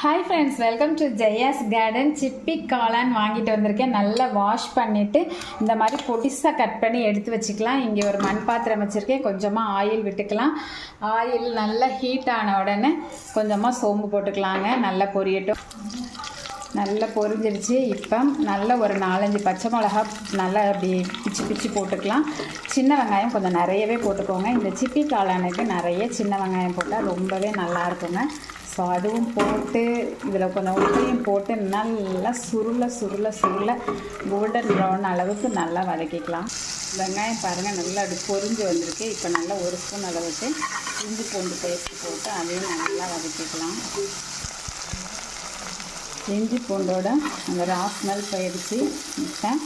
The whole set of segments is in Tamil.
Hi friends welcome to Jaya's garden சிப்பி காளான் வாங்கிட்டு வந்திருக்கேன். நல்லா வாஷ் பண்ணிவிட்டு இந்த மாதிரி பொடிசாக கட் பண்ணி எடுத்து வச்சுக்கலாம். இங்கே ஒரு மண் பாத்திரம் வச்சுருக்கேன். கொஞ்சமாக ஆயில் விட்டுக்கலாம். ஆயில் நல்லா ஹீட் ஆன உடனே கொஞ்சமாக சோம்பு போட்டுக்கலாங்க. நல்லா பொரியட்டும். நல்லா பொரிஞ்சிருச்சு. இப்போ நல்ல ஒரு நாலஞ்சு பச்சை மிளகா நல்லா அப்படி பிச்சு பிச்சு போட்டுக்கலாம். சின்ன வெங்காயம் கொஞ்சம் நிறையவே போட்டுக்கோங்க. இந்த சிப்பி காளானுக்கு நிறைய சின்ன வெங்காயம் போட்டால் ரொம்பவே நல்லா இருக்குங்க. ஸோ அதுவும் போட்டு இதில் கொஞ்சம் உப்பையும் போட்டு நல்லா சுருள சுருள சுருள கோல்டன் ப்ரௌன் அளவுக்கு நல்லா வதக்கிக்கலாம். வெங்காயம் பாருங்கள் நல்லா அப்படி பொரிஞ்சு வந்திருக்கு. இப்போ நல்லா ஒரு ஸ்பூன் அளவுக்கு இஞ்சி பூண்டு பேஸ்ட் போட்டு அதையும் நல்லா வதக்கிக்கலாம். இஞ்சி பூண்டோட அந்த ரா ஸ்மெல் போயிடுச்சு. விட்டேன்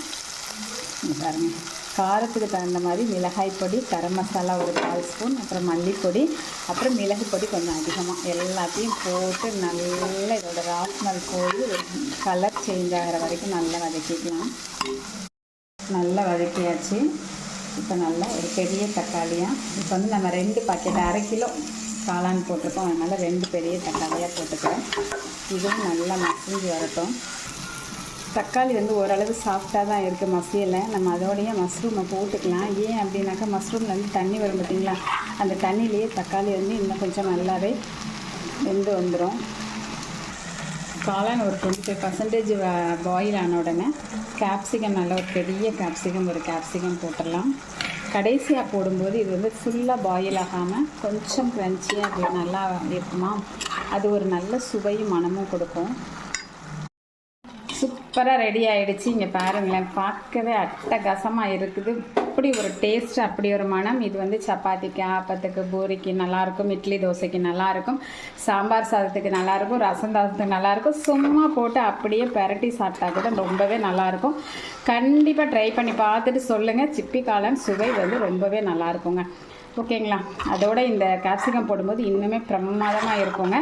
காரத்துக்கு தகுந்த மாதிரி மிளகாய் பொடி கரம் மசாலா ஒரு கால் ஸ்பூன் அப்புறம் மல்லிப்பொடி அப்புறம் மிளகு பொடி கொஞ்சம் அதிகமாக எல்லாத்தையும் போட்டு நல்லா இதோட ரா ஸ்மெல் போய் கலர் சேஞ்ச் ஆகிற வரைக்கும் நல்லா வதக்கிக்கலாம். நல்லா வதக்கியாச்சு. இப்போ நல்லா ஒரு பெரிய தக்காளியாக இப்போ வந்து நம்ம ரெண்டு பாக்கெட் அரை கிலோ காளான் போட்டிருக்கோம். அதனால் ரெண்டு பெரிய தக்காளியாக போட்டுக்கிறேன். இதுவும் நல்லா மசிஞ்சு வரட்டும். தக்காளி வந்து ஓரளவு சாஃப்டாக தான் இருக்குது மசியலை. நம்ம அதோடையே மஷ்ரூமை போட்டுக்கலாம். ஏன் அப்படின்னாக்கா மஷ்ரூமில் வந்து தண்ணி வரும் பார்த்தீங்களா? அந்த தண்ணியிலேயே தக்காளி வந்து இன்னும் கொஞ்சம் நல்லாவே வெந்து வந்துடும் காளான் ஒரு டுவெண்ட்டி ஃபைவ் பர்சன்டேஜ் பாயில் ஆன உடனே கேப்சிகம் நல்ல ஒரு பெரிய கேப்சிகம் ஒரு கேப்சிகம் போட்டுடலாம். கடைசியாக போடும்போது இது வந்து ஃபுல்லாக பாயில் ஆகாமல் கொஞ்சம் க்ரன்ச்சியாக அப்படி நல்லா இருக்குமா? அது ஒரு நல்ல சுவையும் மனமும் கொடுக்கும். சூப்பராக ரெடி ஆகிடுச்சு இங்கே பாருங்களேன் பார்க்கவே அட்டகாசமாக இருக்குது. அப்படி ஒரு டேஸ்ட் அப்படி ஒரு மனம் இது வந்து சப்பாத்திக்கு ஆப்பத்துக்கு பூரிக்கு நல்லாயிருக்கும். இட்லி தோசைக்கு நல்லாயிருக்கும். சாம்பார் சாதத்துக்கு நல்லாயிருக்கும். ரசம் சாதத்துக்கு நல்லாயிருக்கும். சும்மா போட்டு அப்படியே பரட்டி சாப்பிட்டா கூட ரொம்பவே நல்லாயிருக்கும். கண்டிப்பாக ட்ரை பண்ணி பார்த்துட்டு சொல்லுங்கள் சிப்பி காளான் சுவை வந்து ரொம்பவே நல்லாயிருக்குங்க. ஓகேங்களா? அதோட இந்த கேப்சிகம் போடும்போது இன்னுமே பிரமாதமாக இருக்குங்க.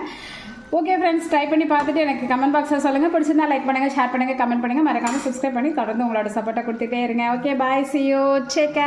ஓகே ஃப்ரெண்ட்ஸ் ட்ரை பண்ணி பார்த்துட்டு எனக்கு கமெண்ட் பாக்ஸில் சொல்லுங்கள் பிடிச்சிருந்தா லைக் பண்ணுங்கள் ஷேர் பண்ணுங்கள் கமெண்ட் பண்ணுங்கள் மறக்காமல் சப்ஸ்கிரைப் பண்ணி தொடர்ந்து உங்களோட சப்போர்ட்டை கொடுத்துட்டே இருங்க. Okay bye see you check